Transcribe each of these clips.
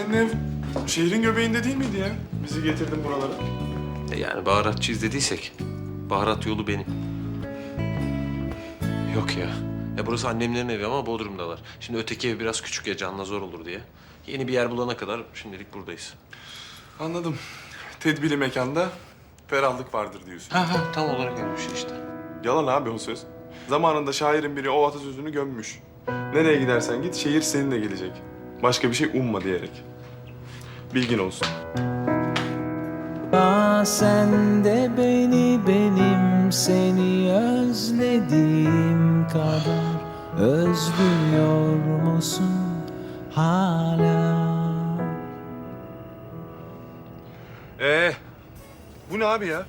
ev şehrin göbeğinde değil miydi ya? Bizi getirdin buralara. E yani baharatçıyız dediysek, baharat yolu benim. Yok ya. Ya burası annemlerin evi ama Bodrum'dalar. Şimdi öteki ev biraz küçük ya canla zor olur diye. Yeni bir yer bulana kadar şimdilik buradayız. Anladım. Tedbili mekanda ferahlık vardır diyorsun. Ha ha tam olarak öyle bir şey işte. Yalan abi o söz. Zamanında şairin biri o atasözünü gömmüş. Nereye gidersen git şehir seninle gelecek. Başka bir şey umma diyerek. Bilgin olsun. Aa, sen de beni benim seni özlediğim kadar özlüyor musun hala? Ee, bu ne abi ya?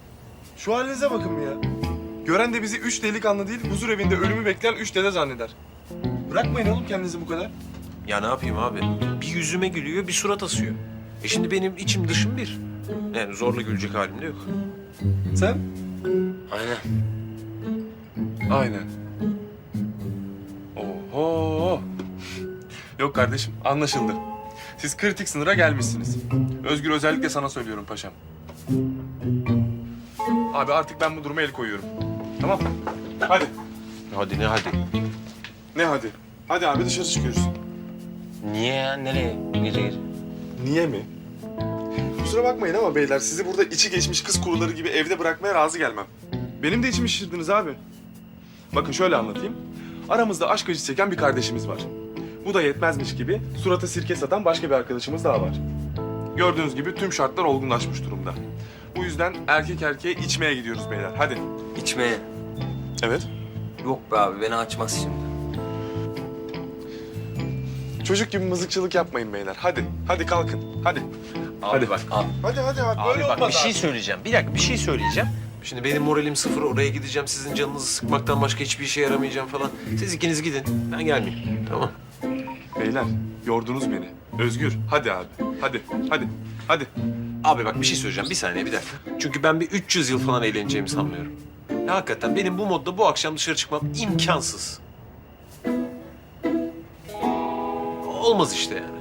Şu halinize bakın bir ya. Gören de bizi üç delikanlı değil, huzur evinde ölümü bekleyen üç dede zanneder. Bırakmayın oğlum kendinizi bu kadar. Ya ne yapayım abi? Bir yüzüme gülüyor, bir surat asıyor. E şimdi benim içim dışım bir. Yani zorla gülecek halim de yok. Sen? Aynen. Aynen. Oho. Yok kardeşim, anlaşıldı. Siz kritik sınıra gelmişsiniz. Özgür özellikle sana söylüyorum paşam. Abi artık ben bu duruma el koyuyorum. Tamam Hadi. Hadi ne hadi? Ne hadi? Hadi abi dışarı çıkıyoruz. Niye ya? Nereye? Nereye? Niye mi? Kusura bakmayın ama beyler sizi burada içi geçmiş kız kuruları gibi evde bırakmaya razı gelmem. Benim de içimi şişirdiniz abi. Bakın şöyle anlatayım. Aramızda aşk acısı çeken bir kardeşimiz var. Bu da yetmezmiş gibi surata sirke satan başka bir arkadaşımız daha var. Gördüğünüz gibi tüm şartlar olgunlaşmış durumda. Bu yüzden erkek erkeğe içmeye gidiyoruz beyler. Hadi. İçmeye. Evet. Yok be abi beni açmaz şimdi. Çocuk gibi mızıkçılık yapmayın beyler. Hadi. Hadi kalkın. Hadi. Abi bak. Abi, Hadi hadi hadi. Abi Böyle bak olmaz bir şey abi. söyleyeceğim. Bir dakika bir şey söyleyeceğim. Şimdi benim moralim sıfır. Oraya gideceğim. Sizin canınızı sıkmaktan başka hiçbir işe yaramayacağım falan. Siz ikiniz gidin. Ben gelmeyeyim. Tamam. Beyler yordunuz beni. Özgür. Hadi abi. Hadi. Hadi. Hadi. Abi bak bir şey söyleyeceğim. Bir saniye bir dakika. Çünkü ben bir 300 yıl falan eğleneceğimi sanmıyorum. Ya hakikaten benim bu modda bu akşam dışarı çıkmam imkansız. Olmaz işte yani.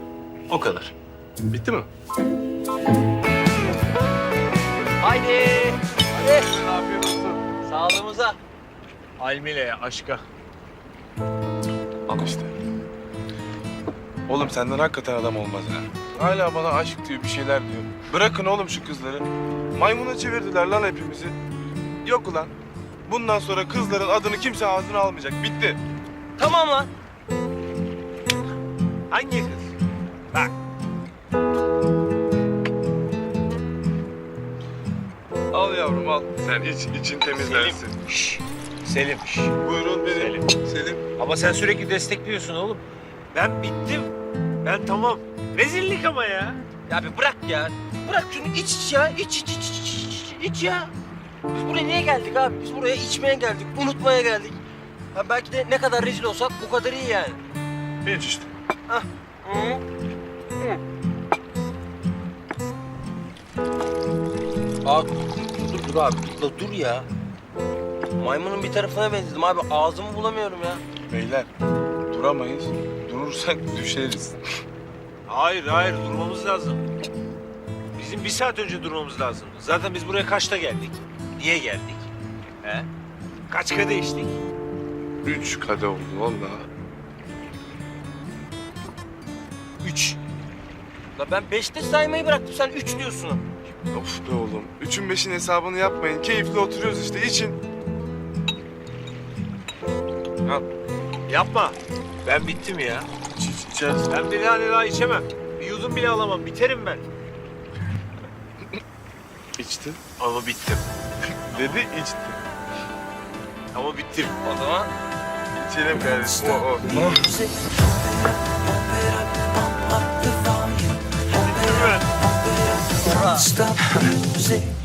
O kadar. Bitti mi? Haydi. Hadi. Sağlığımıza. Almile'ye, aşka. Al işte. Oğlum senden hakikaten adam olmaz ha. Hala bana aşk diyor, bir şeyler diyor. Bırakın oğlum şu kızları. Maymuna çevirdiler lan hepimizi. Yok ulan. Bundan sonra kızların adını kimse ağzına almayacak. Bitti. Tamam lan. Hangi kız? Bak. Al yavrum al. Sen iç, için temizlensin. Şş, Selim. şş. Buyurun benim. Selim. Selim. Ama sen sürekli destekliyorsun oğlum. Ben bittim. Ben tamam. Rezillik ama ya. Ya bir bırak ya. Bırak şunu iç iç ya. İç iç iç iç iç, iç, ya. Biz buraya niye geldik abi? Biz buraya içmeye geldik, unutmaya geldik. Ha belki de ne kadar rezil olsak o kadar iyi yani. İç işte. Hı. Abi dur dur abi dur, dur ya. Maymunun bir tarafına benzedim abi ağzımı bulamıyorum ya. Beyler duramayız. Durursak düşeriz. Hayır hayır durmamız lazım. Bizim bir saat önce durmamız lazım. Zaten biz buraya kaçta geldik? Niye geldik? He? Kaç kadeh içtik? Üç kade oldu vallahi. Üç. La ben beşte saymayı bıraktım sen üç diyorsun. Of be oğlum. Üçün beşin hesabını yapmayın. Keyifli oturuyoruz işte. için. Yapma. Ben bittim ya. İç, iç, içeriz. Ben bir tane daha içemem. Bir yudum bile alamam. Biterim ben. İçti. Ama bittim. Dedi içti. Ama bittim. O zaman İçelim kardeşim. O, o. Stop music.